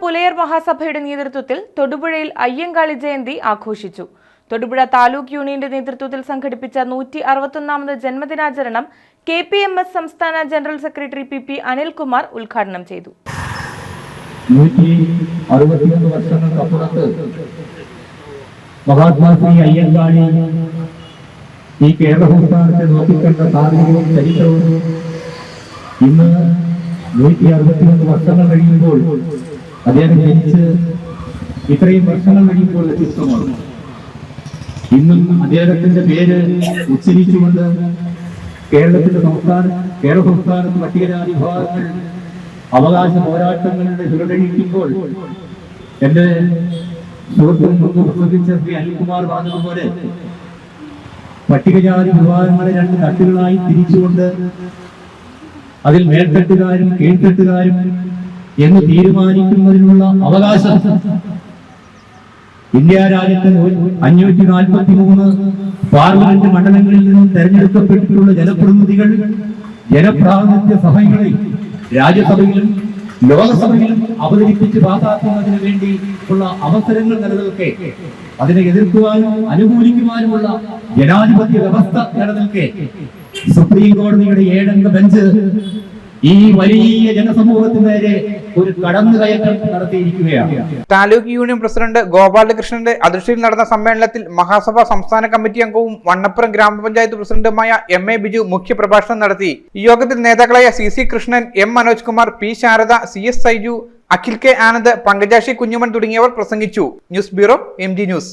പുലയർ മഹാസഭയുടെ നേതൃത്വത്തിൽ തൊടുപുഴയിൽ അയ്യങ്കാളി ജയന്തി ആഘോഷിച്ചു. തൊടുപുഴ താലൂക്ക് യൂണിയന്റെ നേതൃത്വത്തിൽ സംഘടിപ്പിച്ച നൂറ്റി അറുപത്തൊന്നാമത് ജന്മദിനാചരണം കെ പി എം എസ് സംസ്ഥാന general secretary P P Anilkumar ഉദ്ഘാടനം ചെയ്തു. ഈ കേരള സംസ്ഥാനത്തെ നോക്കിക്കണ്ട സാഹചര്യവും ചരിത്രവും ഇന്ന് നൂറ്റി അറുപത്തിരണ്ട് വർഷങ്ങൾ കഴിയുമ്പോൾ അദ്ദേഹം ജനിച്ച് ഇത്രയും വർഷങ്ങൾ കഴിയുമ്പോൾ വ്യത്യസ്തമാണ്. ഇന്നും അദ്ദേഹത്തിന്റെ പേര് ഉച്ചരിച്ചുകൊണ്ട് കേരളത്തിന്റെ സംസ്ഥാന കേരള സംസ്ഥാനത്ത് പട്ടികജാതി വിഭാഗങ്ങൾ അവകാശ പോരാട്ടങ്ങളുടെ ചുരടഴിക്കുമ്പോൾ എന്റെ സുഹൃത്തും പ്രസംഗിച്ച ശ്രീ അനിൽകുമാർ പറഞ്ഞതുപോലെ പട്ടികജാതി വിഭാഗങ്ങളെ രണ്ട് തട്ടുകളായി തിരിച്ചുകൊണ്ട് അതിൽ മേൽത്തട്ടുകാരും കീഴ്ത്തട്ടുകാരും എന്ന് തീരുമാനിക്കുന്നതിനുള്ള അവകാശം. ഇന്ത്യ രാജ്യത്തെ അഞ്ഞൂറ്റി നാൽപ്പത്തി മൂന്ന് പാർലമെന്റ് മണ്ഡലങ്ങളിൽ നിന്നും തെരഞ്ഞെടുക്കപ്പെട്ടിട്ടുള്ള ജനപ്രതിനിധികൾ ജനപ്രാതിനിധ്യ സഭകളിൽ രാജ്യസഭയിലും ലോകസഭയിലും അവതരിപ്പിച്ച് പാസാക്കുന്നതിന് വേണ്ടി ഉള്ള അവസരങ്ങൾ നിലനിൽക്കെ അതിനെ എതിർക്കുവാനും അനുകൂലിക്കുവാനുമുള്ള ജനാധിപത്യ വ്യവസ്ഥ നിലനിൽക്കെ സുപ്രീം കോടതിയുടെ ഏഴംഗ ബെഞ്ച് ഈ വലിയ ജനസമൂഹത്തിന് നേരെ ഒരു കടന്നുകയറ്റം നടത്തിയിരിക്കുകയാണ്. താലൂക്ക് യൂണിയൻ പ്രസിഡന്റ് ഗോപാലകൃഷ്ണന്റെ അധ്യക്ഷതയിൽ നടന്ന സമ്മേളനത്തിൽ മഹാസഭ സംസ്ഥാന കമ്മിറ്റി അംഗവും വണ്ണപ്പുറം ഗ്രാമപഞ്ചായത്ത് പ്രസിഡന്റുമായ എം എ ബിജു മുഖ്യപ്രഭാഷണം നടത്തി. യോഗത്തിൽ നേതാക്കളായ C C Krishnan M Manoj Kumar P Sharada C S Saiju Akhil K Anand Pankajakshi Kunjuman തുടങ്ങിയവർ പ്രസംഗിച്ചു. News bureau M news.